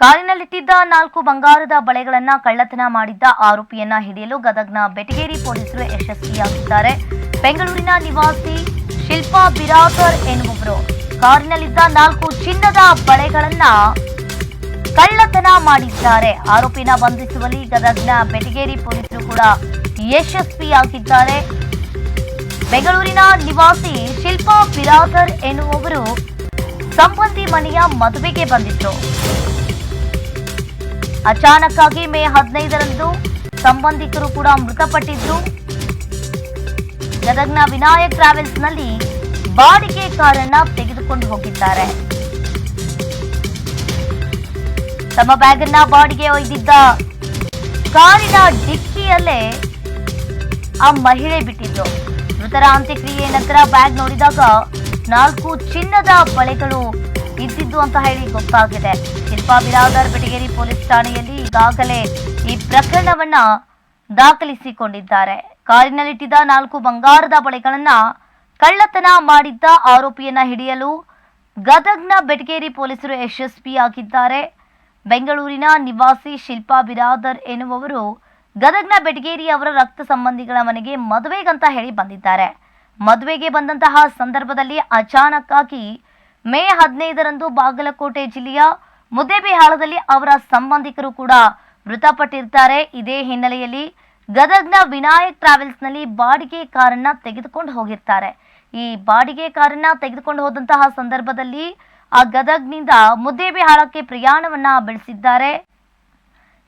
ಕಾರಿನಲ್ಲಿಟ್ಟಿದ್ದ ನಾಲ್ಕು ಬಂಗಾರದ ಬಳೆಗಳನ್ನ ಕಳ್ಳತನ ಮಾಡಿದ್ದ ಆರೋಪಿಯನ್ನ ಹಿಡಿಯಲು ಗದಗ್ನ ಬೆಟಗೇರಿ ಪೊಲೀಸರು ಯಶಸ್ವಿಯಾಗಿದ್ದಾರೆ. ಬೆಂಗಳೂರಿನ ನಿವಾಸಿ ಶಿಲ್ಪಾ ಬಿರಾದರ್ ಎನ್ನುವವರು ಕಾರಿನಲ್ಲಿದ್ದ ನಾಲ್ಕು ಚಿನ್ನದ ಬಳೆಗಳನ್ನ ಕಳ್ಳತನ ಮಾಡಿದ್ದಾರೆ. ಆರೋಪಿನ ಬಂಧಿಸುವಲ್ಲಿ ಗದಗ್ನ ಬೆಟಗೇರಿ ಪೊಲೀಸರು ಕೂಡ ಯಶಸ್ವಿಯಾಗಿದ್ದಾರೆ. ಬೆಂಗಳೂರಿನ ನಿವಾಸಿ ಶಿಲ್ಪಾ ಬಿರಾದರ್ ಎನ್ನುವವರು ಸಂಬಂಧಿ ಮನೆಯ ಮದುವೆಗೆ ಬಂದಿದ್ರು. ಅಚಾನಕ್ಕಾಗಿ ಮೇ ಹದಿನೈದರಂದು ಸಂಬಂಧಿಕರು ಕೂಡ ಮೃತಪಟ್ಟಿದ್ರು ಗದಗ್ನ ವಿನಾಯಕ್ ಟ್ರಾವೆಲ್ಸ್ನಲ್ಲಿ ಬಾಡಿಗೆ ಕಾರನ್ನ ತೆಗೆದುಕೊಂಡು ಹೋಗಿದ್ದಾರೆ. ತಮ್ಮ ಬ್ಯಾಗ್ ಅನ್ನ ಬಾಡಿಗೆ ಒಯ್ದಿದ್ದ ಕಾರಿನ ಡಿಕ್ಕಿಯಲ್ಲೇ ಆ ಮಹಿಳೆ ಬಿಟ್ಟಿದ್ದು. ಮೃತರ ಅಂತ್ಯಕ್ರಿಯೆ ನಂತರ ಬ್ಯಾಗ್ ನೋಡಿದಾಗ ನಾಲ್ಕು ಚಿನ್ನದ ಬಳೆಗಳು ಇದ್ದಿದ್ದು ಅಂತ ಹೇಳಿ ಗೊತ್ತಾಗಿದೆ. ಶಿಲ್ಪಾ ಬಿರಾದರ್ ಬೆಟಗೇರಿ ಪೊಲೀಸ್ ಠಾಣೆಯಲ್ಲಿ ಈಗಾಗಲೇ ಈ ಪ್ರಕರಣವನ್ನ ದಾಖಲಿಸಿಕೊಂಡಿದ್ದಾರೆ. ಕಾರಿನಲ್ಲಿಟ್ಟಿದ್ದ ನಾಲ್ಕು ಬಂಗಾರದ ಬಳೆಗಳನ್ನ ಕಳ್ಳತನ ಮಾಡಿದ್ದ ಆರೋಪಿಯನ್ನ ಹಿಡಿಯಲು ಗದಗ್ನ ಬೆಟಗೇರಿ ಪೊಲೀಸರು ಯಶಸ್ವಿಯಾಗಿದ್ದಾರೆ. ಬೆಂಗಳೂರಿನ ನಿವಾಸಿ ಶಿಲ್ಪಾ ಬಿರಾದರ್ ಎನ್ನುವವರು ಗದಗ್ನ ಬೆಟಗೇರಿ ಅವರ ರಕ್ತ ಸಂಬಂಧಿಗಳ ಮನೆಗೆ ಮದುವೆಗಂತ ಹೇಳಿ ಬಂದಿದ್ದಾರೆ. ಮದುವೆಗೆ ಬಂದಂತಹ ಸಂದರ್ಭದಲ್ಲಿ ಅಚಾನಕ್ಕಾಗಿ ಮೇ ಹದಿನೈದರಂದು ಬಾಗಲಕೋಟೆ ಜಿಲ್ಲೆಯ ಮುದ್ದೇಬಿಹಾಳದಲ್ಲಿ ಅವರ ಸಂಬಂಧಿಕರು ಕೂಡ ಮೃತಪಟ್ಟಿರ್ತಾರೆ. ಇದೇ ಹಿನ್ನೆಲೆಯಲ್ಲಿ ಗದಗ್ನ ವಿನಾಯಕ್ ಟ್ರಾವೆಲ್ಸ್ನಲ್ಲಿ ಬಾಡಿಗೆ ಕಾರನ್ನ ತೆಗೆದುಕೊಂಡು ಹೋಗಿರ್ತಾರೆ. ಈ ಬಾಡಿಗೆ ಕಾರನ್ನ ತೆಗೆದುಕೊಂಡು ಹೋದಂತಹ ಸಂದರ್ಭದಲ್ಲಿ ಆ ಗದಗ್ನಿಂದ ಮುದ್ದೇಬಿಹಾಳಕ್ಕೆ ಪ್ರಯಾಣವನ್ನ ಬೆಳೆಸಿದ್ದಾರೆ.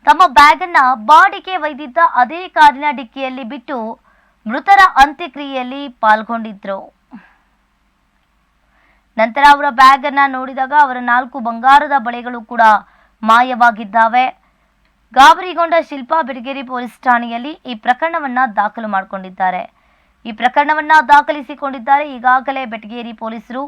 ತಮ್ಮ ಬ್ಯಾಗ್ ಅನ್ನ ಬಾಡಿಗೆ ಒಯ್ದಿದ್ದ ಅದೇ ಕಾರಿನ ಡಿಕ್ಕಿಯಲ್ಲಿ ಬಿಟ್ಟು ಮೃತರ ಅಂತ್ಯಕ್ರಿಯೆಯಲ್ಲಿ ಪಾಲ್ಗೊಂಡಿದ್ರು. ನಂತರ ಅವರ ಬ್ಯಾಗ್ ಅನ್ನ ನೋಡಿದಾಗ ಅವರ ನಾಲ್ಕು ಬಂಗಾರದ ಬಳೆಗಳು ಕೂಡ ಮಾಯವಾಗಿದ್ದಾವೆ. ಗಾಬರಿಗೊಂಡ ಶಿಲ್ಪಾ ಬಿಡಗೇರಿ ಪೊಲೀಸ್ ಠಾಣೆಯಲ್ಲಿ ಈ ಪ್ರಕರಣವನ್ನ ದಾಖಲು ಮಾಡಿಕೊಂಡಿದ್ದಾರೆ. ಈ ಪ್ರಕರಣವನ್ನ ದಾಖಲಿಸಿಕೊಂಡಿದ್ದಾರೆ ಈಗಾಗಲೇ ಬೆಟಗೇರಿ ಪೊಲೀಸರು.